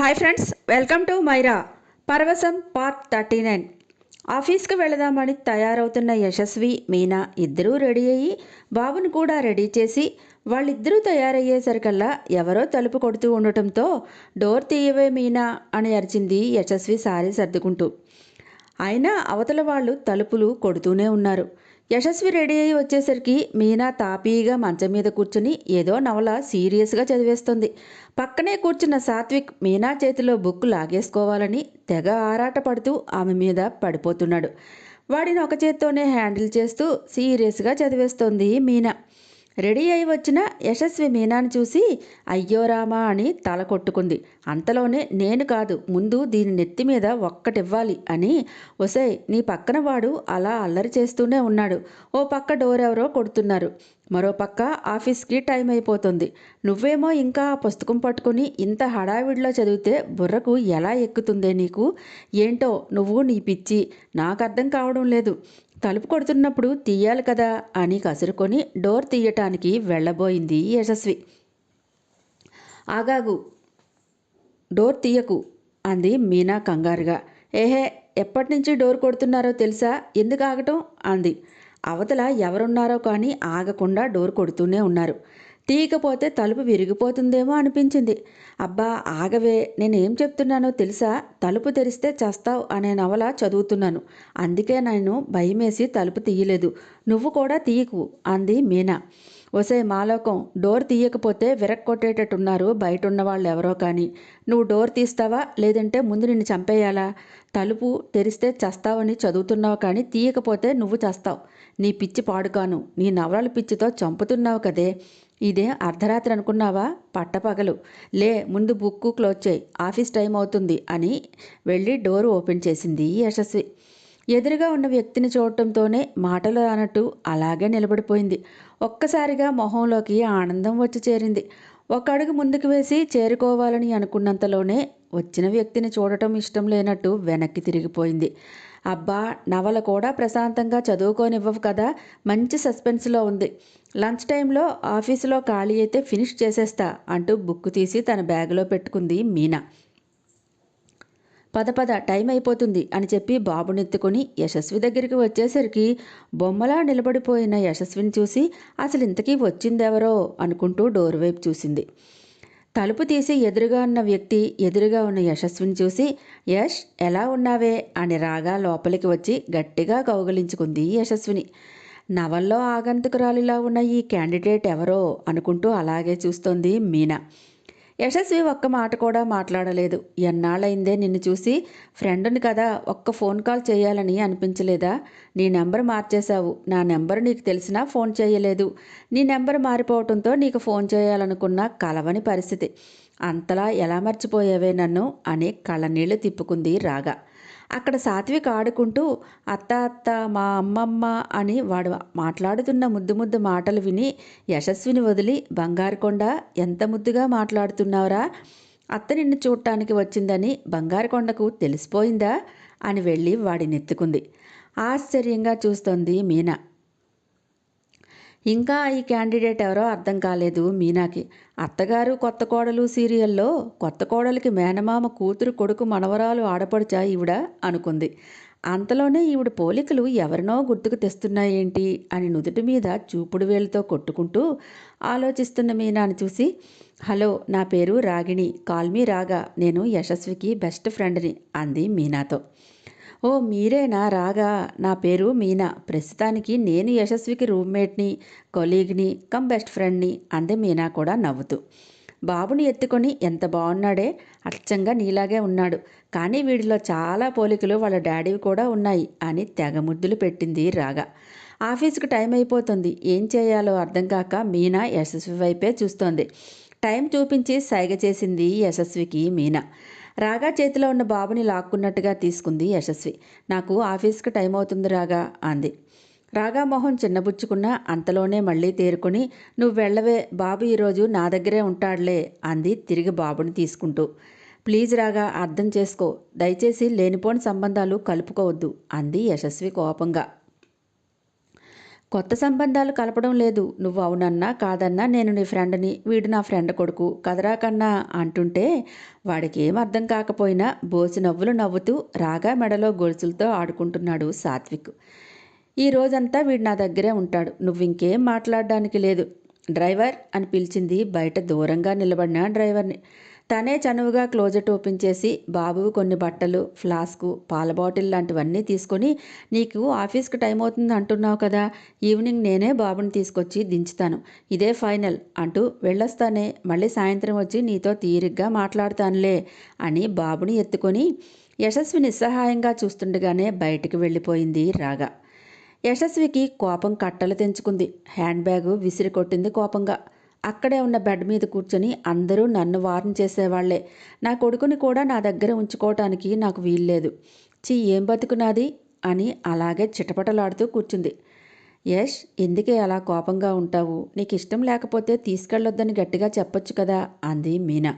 Hi friends welcome to Myra Paravasam part thirty nine ఆఫీస్కి వెళదామని తయారవుతున్న యశస్వి మీనా ఇద్దరూ రెడీ అయ్యి బాబును కూడా రెడీ చేసి వాళ్ళిద్దరూ తయారయ్యేసరికల్లా ఎవరో తలుపు కొడుతూ ఉండటంతో డోర్ తీయవే మీనా అని అరిచింది యశస్వి సారీ సర్దుకుంటూ. అయినా అవతల వాళ్ళు తలుపులు కొడుతూనే ఉన్నారు. యశస్వి రెడీ అయ్యి వచ్చేసరికి మీనా తాపీగా మంచం మీద కూర్చుని ఏదో నవల సీరియస్గా చదివేస్తుంది. పక్కనే కూర్చున్న సాత్విక్ మీనా చేతిలో బుక్ లాగేసుకోవాలని తెగ ఆరాట పడుతూ ఆమె మీద పడిపోతున్నాడు. వాడిని ఒక చేత్తోనే హ్యాండిల్ చేస్తూ సీరియస్గా చదివేస్తోంది మీనా. రెడీ అయి వచ్చిన యశస్వి మీనాను చూసి అయ్యో రామా అని తల కొట్టుకుంది. అంతలోనే నేను కాదు ముందు దీని నెత్తి మీద ఒక్కటివ్వాలి అని ఒసే నీ పక్కన వాడు అలా అల్లరి చేస్తూనే ఉన్నాడు. ఓ పక్క డోర్ ఎవరో కొడుతున్నారు. మరో పక్క ఆఫీస్కి టైం అయిపోతుంది. నువ్వేమో ఇంకా ఆ పుస్తకం పట్టుకుని ఇంత హడావిడిలో చదివితే బుర్రకు ఎలా ఎక్కుతుందే నీకు? ఏంటో నువ్వు నీ పిచ్చి. నాకు అర్థం కావడం లేదు. తలుపు కొడుతున్నప్పుడు తీయాలి కదా అని కసురుకొని డోర్ తీయటానికి వెళ్ళబోయింది యశస్వి. ఆగాగు డోర్ తీయకు అంది మీనా కంగారుగా. ఏహే ఎప్పటి నుంచి డోర్ కొడుతున్నారో తెలుసా? ఎందుకు ఆగటం? అంది. అవతల ఎవరున్నారో కానీ ఆగకుండా డోర్ కొడుతూనే ఉన్నారు. తీయకపోతే తలుపు విరిగిపోతుందేమో అనిపించింది. అబ్బా ఆగవే నేనేం చెప్తున్నానో తెలుసా? తలుపు తెరిస్తే చస్తావు అనే నవల చదువుతున్నాను. అందుకే నేను భయమేసి తలుపు తీయలేదు. నువ్వు కూడా తీయకు అంది మీనా. ఒసే మాలోకం డోర్ తీయకపోతే విరక్కొట్టేటట్టున్నారు బయట ఉన్న వాళ్ళు ఎవరో కానీ. నువ్వు డోర్ తీస్తావా? లేదంటే ముందు నిన్ను చంపేయాలా? తలుపు తెరిస్తే చస్తావని చదువుతున్నావు కానీ తీయకపోతే నువ్వు చస్తావు. నీ పిచ్చి పాడుకాను. నీ నవరాల పిచ్చితో చంపుతున్నావు కదే. ఇదే అర్ధరాత్రి అనుకున్నావా? పట్టపగలు. లే ముందు బుక్కు క్లోజ్ చేయి. ఆఫీస్ టైం అవుతుంది అని వెళ్ళి డోర్ ఓపెన్ చేసింది యశస్వి. ఎదురుగా ఉన్న వ్యక్తిని చూడటంతోనే మాటలు రానట్టు అలాగే నిలబడిపోయింది. ఒక్కసారిగా మొహంలోకి ఆనందం వచ్చి చేరింది. ఒక అడుగు ముందుకు వేసి చేరుకోవాలని అనుకున్నంతలోనే వచ్చిన వ్యక్తిని చూడటం ఇష్టం లేనట్టు వెనక్కి తిరిగిపోయింది. అబ్బా నవల కూడా ప్రశాంతంగా చదువుకోనివ్వవు కదా మంచి సస్పెన్స్లో ఉంది. లంచ్ టైంలో ఆఫీసులో ఖాళీ అయితే ఫినిష్ చేసేస్తా అంటూ బుక్ తీసి తన బ్యాగులో పెట్టుకుంది మీనా. పద పద టైం అయిపోతుంది అని చెప్పి బాబునెత్తుకుని యశస్వి దగ్గరికి వచ్చేసరికి బొమ్మలా నిలబడిపోయిన యశస్విని చూసి అసలు ఇంతకీ వచ్చిందెవరో? అనుకుంటూ డోర్ వైపు చూసింది. తలుపు తీసి ఎదురుగా ఉన్న వ్యక్తి ఎదురుగా ఉన్న యశస్విని చూసి యష్ ఎలా ఉన్నావే? అని రాగా లోపలికి వచ్చి గట్టిగా కౌగలించుకుంది యశస్విని నవల్లో ఆగంతుకురాలిలా ఉన్న ఈ క్యాండిడేట్ ఎవరో? అనుకుంటూ అలాగే చూస్తోంది మీనా. యశస్వి ఒక్క మాట కూడా మాట్లాడలేదు. ఎన్నాళ్ళైందే నిన్ను చూసి? ఫ్రెండ్ని కదా ఒక్క ఫోన్ కాల్ చేయాలని అనిపించలేదా? నీ నెంబర్ మార్చేశావు. నా నెంబర్ నీకు తెలిసినా ఫోన్ చేయలేదు. నీ నెంబర్ మారిపోవడంతో నీకు ఫోన్ చేయాలనుకున్న కలవని పరిస్థితి. అంతలా ఎలా మర్చిపోయావే నన్ను? అని కళ్ళనీళ్ళు తిప్పుకుంది రాగా. అక్కడ సాత్విక్ ఆడుకుంటూ అత్త అత్త మా అమ్మమ్మ అని వాడు మాట్లాడుతున్న ముద్దు ముద్దు మాటలు విని యశస్విని వదిలి బంగారుకొండ ఎంత ముద్దుగా మాట్లాడుతున్నావురా? అత్త నిన్ను చూడటానికి వచ్చిందని బంగారుకొండకు తెలిసిపోయిందా? అని వెళ్ళి వాడిని ఎత్తుకుంది. ఆశ్చర్యంగా చూస్తోంది మీనా. ఇంకా ఈ క్యాండిడేట్ ఎవరో అర్థం కాలేదు మీనాకి. అత్తగారు కొత్త కోడలు సీరియల్లో కొత్త కోడలికి మేనమామ కూతురు కొడుకు మనవరాలు ఆడపడుచా ఈవిడ అనుకుంది. అంతలోనే ఈవిడ పోలికలు ఎవరినో గుర్తుకు తెస్తున్నాయేంటి అని నుదుటి మీద చూపుడు వేలుతో కొట్టుకుంటూ ఆలోచిస్తున్న మీనాని చూసి హలో నా పేరు రాగిణి. కాల్మీ రాగా. నేను యశస్వికి బెస్ట్ ఫ్రెండ్ని అంది మీనాతో. ఓ మీరేనా? రాగా. నా పేరు మీనా. ప్రస్తుతానికి నేను యశస్వికి రూమ్మేట్ని కొలీగ్ని కమ్ బెస్ట్ ఫ్రెండ్ని అంది మీనా కూడా నవ్వుతూ. బాబుని ఎత్తుకొని ఎంత బాగున్నాడే? అచ్చంగా నీలాగే ఉన్నాడు. కానీ వీడిలో చాలా పోలికలు వాళ్ళ డాడీవి కూడా ఉన్నాయి అని తెగ ముద్దులు పెట్టింది రాగా. ఆఫీస్కి టైం అయిపోతుంది. ఏం చేయాలో అర్థం కాక మీనా యశస్వి వైపే చూస్తోంది. టైం చూపించి సైగ చేసింది యశస్వికి మీనా. రాగా చేతిలో ఉన్న బాబుని లాక్కున్నట్టుగా తీసుకుంది యశస్వి. నాకు ఆఫీస్కి టైం అవుతుంది రాగా అంది. రాగా మొహం చిన్నబుచ్చుకున్న అంతలోనే మళ్ళీ తేరుకొని నువ్వు వెళ్ళవే బాబు ఈరోజు నా దగ్గరే ఉంటాడులే అంది తిరిగి బాబుని తీసుకుంటూ. ప్లీజ్ రాగా అర్థం చేసుకో. దయచేసి లేనిపోని సంబంధాలు కలుపుకోవద్దు అంది యశస్వి కోపంగా. కొత్త సంబంధాలు కలపడం లేదు. నువ్వు అవునన్నా కాదన్నా నేను నీ ఫ్రెండ్ని వీడు నా ఫ్రెండ్ కొడుకు. కదరా కన్నా అంటుంటే వాడికి ఏం అర్థం కాకపోయినా బోసి నవ్వులు నవ్వుతూ రాగా మెడలో గొలుసులతో ఆడుకుంటున్నాడు సాత్విక్. ఈ రోజంతా వీడు నా దగ్గరే ఉంటాడు. నువ్వు ఇంకేం మాట్లాడడానికి లేదు. డ్రైవర్ అని పిలిచింది బయట దూరంగా నిలబడిన డ్రైవర్ని. తనే చనువుగా క్లోజెట్ ఓపెన్ చేసి బాబువు కొన్ని బట్టలు ఫ్లాస్కు పాల బాటిల్ లాంటివన్నీ తీసుకొని నీకు ఆఫీస్కి టైం అవుతుంది అంటున్నావు కదా ఈవినింగ్ నేనే బాబుని తీసుకొచ్చి దించుతాను. ఇదే ఫైనల్ అంటూ వెళ్ళొస్తానే మళ్ళీ సాయంత్రం వచ్చి నీతో తీరిగ్గా మాట్లాడతానులే అని బాబుని ఎత్తుకొని యశస్వి నిస్సహాయంగా చూస్తుండగానే బయటికి వెళ్ళిపోయింది రాగా. యశస్వికి కోపం కట్టలు తెంచుకుంది. హ్యాండ్ బ్యాగు విసిరి కొట్టింది కోపంగా. అక్కడే ఉన్న బెడ్ మీద కూర్చొని అందరూ నన్ను వార్న్ చేసేవాళ్ళే. నా కొడుకుని కూడా నా దగ్గర ఉంచుకోవటానికి నాకు వీల్లేదు. చీ ఏం బతుకునాది? అని అలాగే చిటపటలాడుతూ కూర్చుంది. యష్ ఎందుకే అలా కోపంగా ఉంటావు? నీకు ఇష్టం లేకపోతే తీసుకెళ్ళొద్దని గట్టిగా చెప్పొచ్చు కదా అంది మీనా.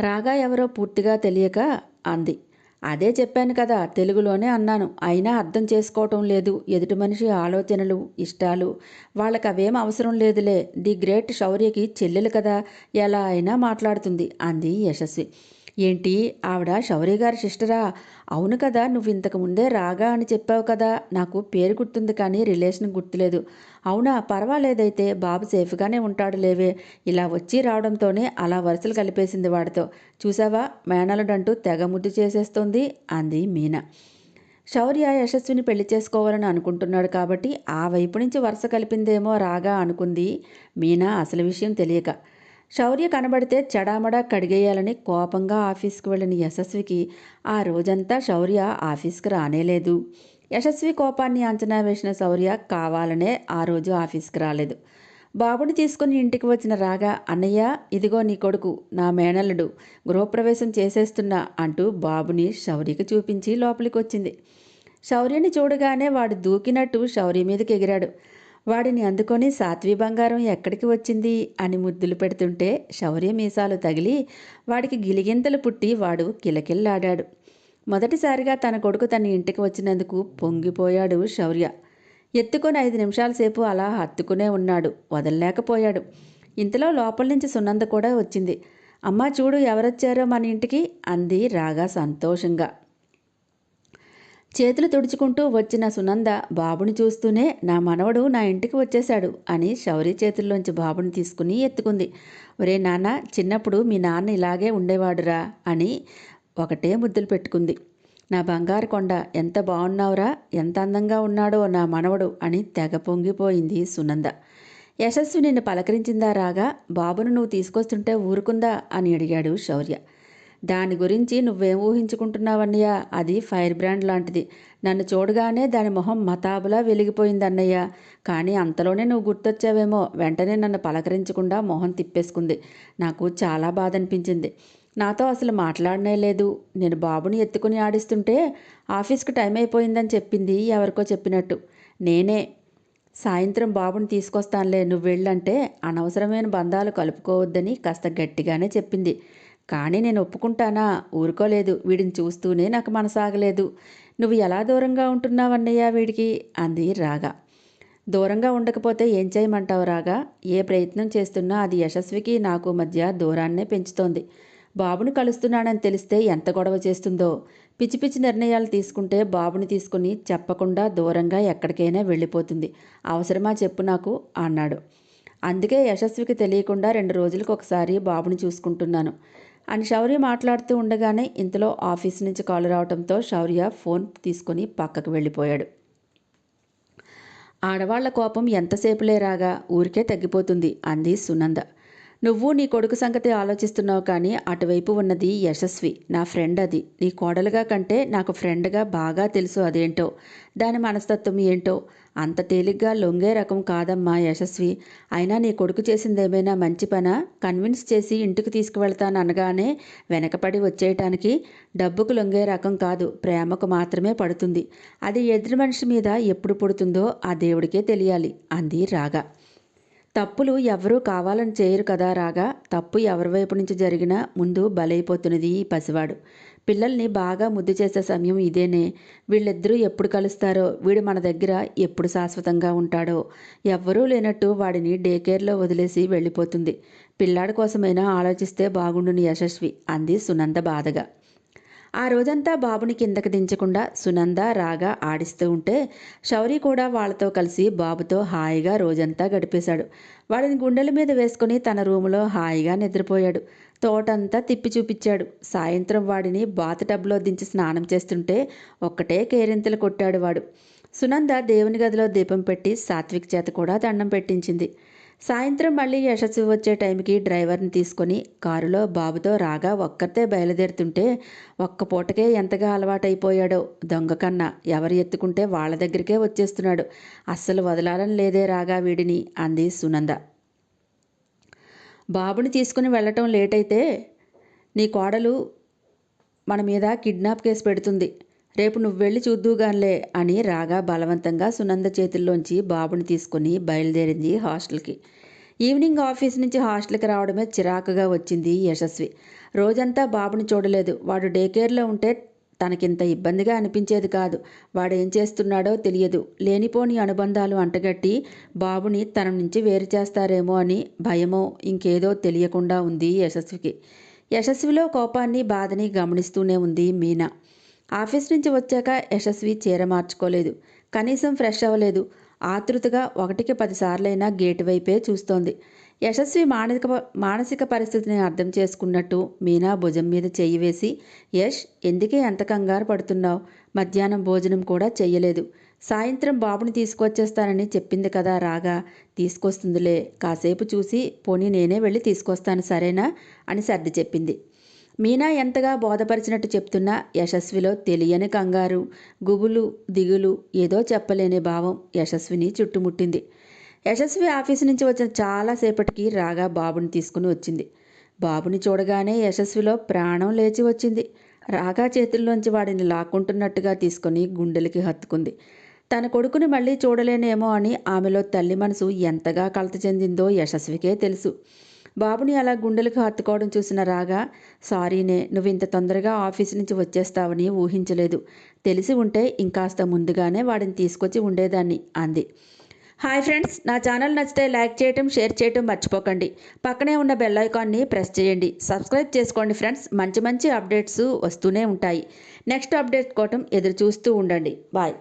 రాగా ఎవరో పూర్తిగా తెలియక అంది. అదే చెప్పాను కదా తెలుగులోనే అన్నాను. అయినా అర్థం చేసుకోవటం లేదు. ఎదుటి మనిషి ఆలోచనలు ఇష్టాలు. వాళ్ళకి అవేం అవసరం లేదులే. ది గ్రేట్ శౌర్యకి చెల్లెలు కదా. ఎలా అయినా మాట్లాడుతుంది అంది యశస్వి. ఏంటి? ఆవిడ శౌరి గారి సిస్టరా? అవును కదా నువ్వు ఇంతకు ముందే రాగా అని చెప్పావు కదా. నాకు పేరు గుర్తుంది కానీ రిలేషన్ గుర్తులేదు. అవునా పర్వాలేదైతే బాబు సేఫ్గానే ఉంటాడు లేవే. ఇలా వచ్చి రావడంతోనే అలా వరుసలు కలిపేసింది వాడితో. చూసావా? మేనలుడంటూ తెగ ముద్దు చేసేస్తోంది అంది మీనా. శౌర్య యశస్విని పెళ్ళి చేసుకోవాలని అనుకుంటున్నాడు కాబట్టి ఆ వైపు నుంచి వరుస కలిపిందేమో రాగా అనుకుంది మీనా. అసలు విషయం తెలియక శౌర్య కనబడితే చెడామడా కడిగేయాలని కోపంగా ఆఫీస్కి వెళ్ళిన యశస్వికి ఆ రోజంతా శౌర్య ఆఫీస్కి రానేలేదు యశస్వి కోపాన్ని అంచనా వేసిన శౌర్య కావాలనే ఆ రోజు ఆఫీస్కి రాలేదు. బాబుని తీసుకుని ఇంటికి వచ్చిన రాగా అన్నయ్య ఇదిగో నీ కొడుకు నా మేనల్లుడు గృహప్రవేశం చేసేస్తున్నా అంటూ బాబుని శౌర్యకి చూపించి లోపలికి వచ్చింది శౌర్యని చూడగానే వాడు దూకినట్టు శౌర్య మీదకి ఎగిరాడు. వాడిని అందుకొని సాత్వి బంగారం ఎక్కడికి వచ్చింది అని ముద్దులు పెడుతుంటే శౌర్య మీసాలు తగిలి వాడికి గిలిగింతలు పుట్టి వాడు కిలకిల్లాడాడు. మొదటిసారిగా తన కొడుకు తన ఇంటికి వచ్చినందుకు పొంగిపోయాడు శౌర్య. ఎత్తుకొని ఐదు నిమిషాల సేపు అలా హత్తుకునే ఉన్నాడు. వదలలేకపోయాడు. ఇంతలో లోపల నుంచి సున్నంద కూడా వచ్చింది. అమ్మా చూడు ఎవరొచ్చారో మన ఇంటికి అంది రాగా సంతోషంగా. చేతులు తుడుచుకుంటూ వచ్చిన సునంద బాబుని చూస్తూనే నా మనవడు నా ఇంటికి వచ్చేశాడు అని శౌరి చేతుల్లోంచి బాబుని తీసుకుని ఎత్తుకుంది. ఒరే నాన్న చిన్నప్పుడు మీ నాన్న ఇలాగే ఉండేవాడురా అని ఒకటే ముద్దులు పెట్టుకుంది. నా బంగారు కొండ ఎంత బాగున్నావురా ఎంత అందంగా ఉన్నాడో నా మనవడు అని తెగ పొంగిపోయింది సునంద. యశస్వి నిన్ను పలకరించిందా రాగా బాబును నువ్వు తీసుకొస్తుంటే ఊరుకుందా అని అడిగాడు శౌర్య. దాని గురించి నువ్వేం ఊహించుకుంటున్నావన్నయ్య? అది ఫైర్ బ్రాండ్ లాంటిది. నన్ను చూడగానే దాని మొహం మతాబులా వెలిగిపోయిందన్నయ్య. కానీ అంతలోనే నువ్వు గుర్తొచ్చావేమో. వెంటనే నన్ను పలకరించకుండా మొహం తిప్పేసుకుంది. నాకు చాలా బాధ అనిపించింది నాతో అసలు మాట్లాడనే లేదు. నేను బాబుని ఎత్తుకుని ఆడిస్తుంటే ఆఫీస్కి టైం అయిపోయిందని చెప్పింది ఎవరికో చెప్పినట్టు. నేనే. సాయంత్రం బాబుని తీసుకొస్తానులే నువ్వు వెళ్ళంటే అనవసరమైన బంధాలు కలుపుకోవద్దని కాస్త గట్టిగానే చెప్పింది. కానీ నేను ఒప్పుకుంటానా? ఊరుకోలేదు. వీడిని చూస్తూనే నాకు మనసాగలేదు. నువ్వు ఎలా దూరంగా ఉంటున్నావన్నయ్యా వీడికి? అంది రాగా. దూరంగా ఉండకపోతే ఏం చేయమంటావు రాగా? ఏ ప్రయత్నం చేస్తున్నా అది యశస్వికి నాకు మధ్య దూరాన్నే పెంచుతోంది. బాబుని కలుస్తున్నానని తెలిస్తే ఎంత గొడవ చేస్తుందో? పిచ్చి పిచ్చి నిర్ణయాలు తీసుకుంటే బాబుని తీసుకుని చెప్పకుండా దూరంగా ఎక్కడికైనా వెళ్ళిపోతుంది. అవసరమా చెప్పు నాకు అన్నాడు. అందుకే యశస్వికి తెలియకుండా రెండు రోజులకు ఒకసారి బాబుని చూసుకుంటున్నాను. అని శౌర్య మాట్లాడుతూ ఉండగానే ఇంతలో ఆఫీస్ నుంచి కాల్ రావడంతో శౌర్య ఫోన్ తీసుకుని పక్కకు వెళ్ళిపోయాడు. ఆడవాళ్ళ కోపం ఎంతసేపులే రాగా ఊరికే తగ్గిపోతుంది అంది సునంద. నువ్వు నీ కొడుకు సంగతి ఆలోచిస్తున్నావు కానీ అటువైపు ఉన్నది యశస్వి. నా ఫ్రెండ్ అది. నీ కోడలుగా కంటే నాకు ఫ్రెండ్గా బాగా తెలుసు అదేంటో. దాని మనస్తత్వం ఏంటో. అంత తేలిగ్గా లొంగే రకం కాదమ్మా యశస్వి. అయినా నీ కొడుకు చేసిందేమైనా మంచి పన? కన్విన్స్ చేసి ఇంటికి తీసుకువెళ్తాను అనగానే వెనకపడి వచ్చేయటానికి డబ్బుకు లొంగే రకం కాదు. ప్రేమకు మాత్రమే పడుతుంది. అది ఎదురు మనిషి మీద ఎప్పుడు పుడుతుందో ఆ దేవుడికే తెలియాలి. అంది రాగా. తప్పులు ఎవరూ కావాలని చేయరు కదా రాగా. తప్పు ఎవరి వైపు నుంచి జరిగినా ముందు బలైపోతున్నది ఈ పసివాడు. పిల్లల్ని బాగా ముద్దు చేసే సమయం ఇదేనే. వీళ్ళిద్దరూ ఎప్పుడు కలుస్తారో వీడు మన దగ్గర ఎప్పుడు శాశ్వతంగా ఉంటాడో ఎవ్వరూ లేనట్టు వాడిని డే కేర్లో వదిలేసి వెళ్ళిపోతుంది. పిల్లాడి కోసమైనా ఆలోచిస్తే బాగుండుని యశస్వి అంది సునంద బాధగా. ఆ రోజంతా బాబుని కిందకి దించకుండా సునంద రాగా ఆడిస్తూ ఉంటే శౌరి కూడా వాళ్ళతో కలిసి బాబుతో హాయిగా రోజంతా గడిపేశాడు. వాడిని గుండెల మీద వేసుకుని తన రూములో హాయిగా నిద్రపోయాడు. తోటంతా తిప్పి చూపించాడు. సాయంత్రం వాడిని బాత్ టబ్లో దించి స్నానం చేస్తుంటే ఒక్కటే కేరింతలు కొట్టాడు వాడు. సునంద దేవుని గదిలో దీపం పెట్టి సాత్విక్ చేత కూడా దండం పెట్టించింది. సాయంత్రం మళ్ళీ యశస్వి వచ్చే టైంకి డ్రైవర్ని తీసుకొని కారులో బాబుతో రాగా ఒక్కరితే బయలుదేరుతుంటే ఒక్క పూటకే ఎంతగా అలవాటైపోయాడో దొంగ కన్నా. ఎవరు ఎత్తుకుంటే వాళ్ళ దగ్గరికే వచ్చేస్తున్నాడు. అస్సలు వదలాలని లేదే రాగా వీడిని అంది సునంద. బాబుని తీసుకుని వెళ్ళటం లేట్ అయితే నీ కోడలు మన మీద కిడ్నాప్ కేసు పెడుతుంది. రేపు నువ్వు వెళ్ళి చూద్దుగాన్లే అని రాగా బలవంతంగా సునంద చేతుల్లోంచి బాబుని తీసుకుని బయలుదేరింది హాస్టల్కి. ఈవినింగ్ ఆఫీస్ నుంచి హాస్టల్కి రావడమే చిరాకుగా వచ్చింది యశస్వి. రోజంతా బాబుని చూడలేదు. వాడు డే కేర్లో ఉంటే తనకింత ఇబ్బందిగా అనిపించేది కాదు. వాడేం చేస్తున్నాడో తెలియదు. లేనిపోని అనుబంధాలు అంటగట్టి బాబుని తన నుంచి వేరు చేస్తారేమో అని భయమో ఇంకేదో తెలియకుండా ఉంది యశస్వికి. యశస్విలో కోపాన్ని బాధని గమనిస్తూనే ఉంది మీనా. ఆఫీస్ నుంచి వచ్చాక యశస్వి చీర మార్చుకోలేదు. కనీసం ఫ్రెష్ అవ్వలేదు. ఆతృతగా ఒకటికి పదిసార్లైనా గేటు వైపే చూస్తోంది. యశస్వి మానసిక మానసిక పరిస్థితిని అర్థం చేసుకున్నట్టు మీనా భుజం మీద చెయ్యి వేసి యష్ ఎందుకే ఎంత కంగారు పడుతున్నావు? మధ్యాహ్నం భోజనం కూడా చెయ్యలేదు. సాయంత్రం బాబుని తీసుకొచ్చేస్తానని చెప్పింది కదా రాగా తీసుకొస్తుందిలే కాసేపు చూసి పోనీ నేనే వెళ్ళి తీసుకొస్తాను సరేనా? అని సర్ది చెప్పింది. మీనా ఎంతగా బోధపరిచినట్టు చెప్తున్నా యశస్విలో తెలియని కంగారు గుబులు దిగులు ఏదో చెప్పలేని భావం యశస్విని చుట్టుముట్టింది. యశస్వి ఆఫీసు నుంచి వచ్చిన చాలాసేపటికి రాగా బాబుని తీసుకుని వచ్చింది. బాబుని చూడగానే యశస్విలో ప్రాణం లేచి వచ్చింది. రాగా చేతుల్లోంచి వాడిని లాక్కుంటున్నట్టుగా తీసుకొని గుండెలకి హత్తుకుంది. తన కొడుకుని మళ్ళీ చూడలేనేమో అని ఆమెలో తల్లి మనసు ఎంతగా కలత చెందిందో యశస్వికే తెలుసు. బాబుని అలా గుండెలకు హత్తుకోవడం చూసిన రాగా సారీనే నువ్వు ఇంత తొందరగా ఆఫీస్ నుంచి వచ్చేస్తావని ఊహించలేదు. తెలిసి ఉంటే ఇంకాస్త ముందుగానే వాడిని తీసుకొచ్చి ఉండేదాన్ని అంది. హాయ్ ఫ్రెండ్స్ నా ఛానల్ నచ్చితే లైక్ చేయటం షేర్ చేయటం మర్చిపోకండి. పక్కనే ఉన్న బెల్ ఐకాన్ని ప్రెస్ చేయండి. సబ్స్క్రైబ్ చేసుకోండి ఫ్రెండ్స్ మంచి మంచి అప్డేట్స్ వస్తూనే ఉంటాయి. నెక్స్ట్ అప్డేట్ కోసం ఎదురు చూస్తూ ఉండండి. బాయ్.